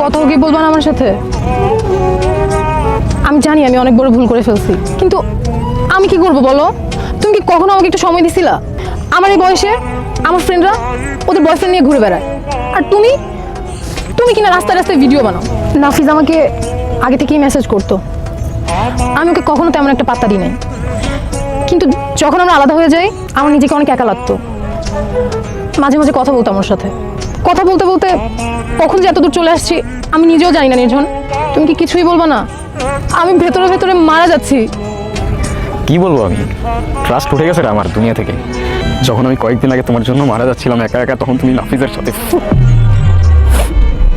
কথা কি বলবা না আমার সাথে? আমি জানি আমি অনেক বড় ভুল করে ফেলছি, কিন্তু আমি কি করব বলো? তুমি কি কখনো আমাকে একটু সময় দিছিলা? আমার এই বয়সে আমার ফ্রেন্ডরা ওদের বয়ফ্রেন্ড নিয়ে ঘুরে বেড়ায়। আর তুমি? তুমি কিনা রাস্তায় রাস্তায় ভিডিও বানাও। নাফিজ আমাকে আগে থেকেই মেসেজ করতো। আমি ওকে কখনো তেমন একটা পাত্তা দিই নাই কিন্তু যখন আমরা আলাদা হয়ে যাই, আমার নিজেকে অনেক একা লাগতো। মাঝে মাঝে কথা বলতো আমার সাথে। কথা বলতে বলতে কখন যে এতদূর চলে আসছি, আমি নিজেও জানি না নির্জন। তুমি কি কিছুই বলব না? আমি ভেতরে ভেতরে মারা যাচ্ছি। কি বলব আমি? ট্রাস্ট উঠে গেছে আমার দুনিয়া থেকে। যখন আমি কয়েকদিন আগে তোমার জন্য মারা যাচ্ছিলাম একা একা, তখন তুমি নাফিজের সাথে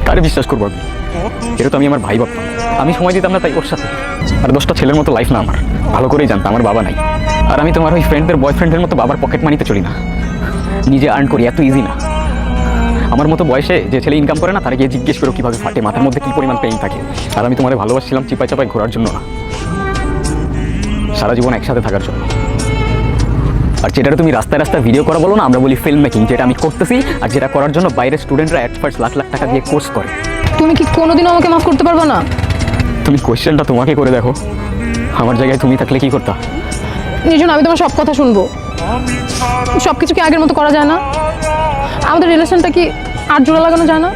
কারে বিশ্বাস করব আমি? এটা তো আমি আমার ভাই ভাবতাম আমি সময় দিতাম না তাই ওর সাথে। আর দশটা ছেলের মতো লাইফ না আমার। ভালো করেই জানতাম, আমার বাবা নাই। আর আমি তোমার ওই ফ্রেন্ডদের বয়ফ্রেন্ডের মতো বাবার পকেট মানিতে চলি না। নিজে আর্ন করি, এত ইজি না। আমার মতো বয়সে যে ছেলে ইনকাম করে না তারা গিয়ে জিজ্ঞেস করো কীভাবে ফাটে মাথার মধ্যে কী পরিমাণ পেইন থাকে। আর আমি তোমাদের ভালোবাসছিলাম চিপাই চাপাই ঘোরার জন্য না। সারা জীবন একসাথে থাকার জন্য। আর যেটা তুমি রাস্তায় রাস্তায় ভিডিও করা বলো না আমরা বলি ফিল্ম মেকিং যেটা আমি করতেছি আর যেটা করার জন্য বাইরের স্টুডেন্টরা অ্যাট লাখ লাখ টাকা দিয়ে কোর্স করে। তুমি কি কোনোদিনও আমাকে মাফ করতে পারবে না? তুমি কোয়েশ্চেনটা তোমাকে করে দেখো। আমার জায়গায় তুমি থাকলে কি করতা? নির্জন আমি তোমার সব কথা শুনব। সব কিছু কি আগের মতো করা যায় না? আমাদের রিলেশনটা কি আর জোড়া লাগানো যায় না?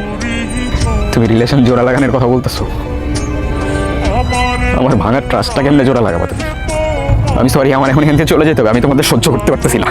তুমি রিলেশন জোড়া লাগানোর কথা বলতেছো। আমার ভাঙার ট্রাস্টটা কেমনে জোড়া লাগাবো তুমি? আমি সরি আমার এখন এখান থেকে চলে যেতে হবে, আমি তোমাদের সহ্য করতে পারতেছি না।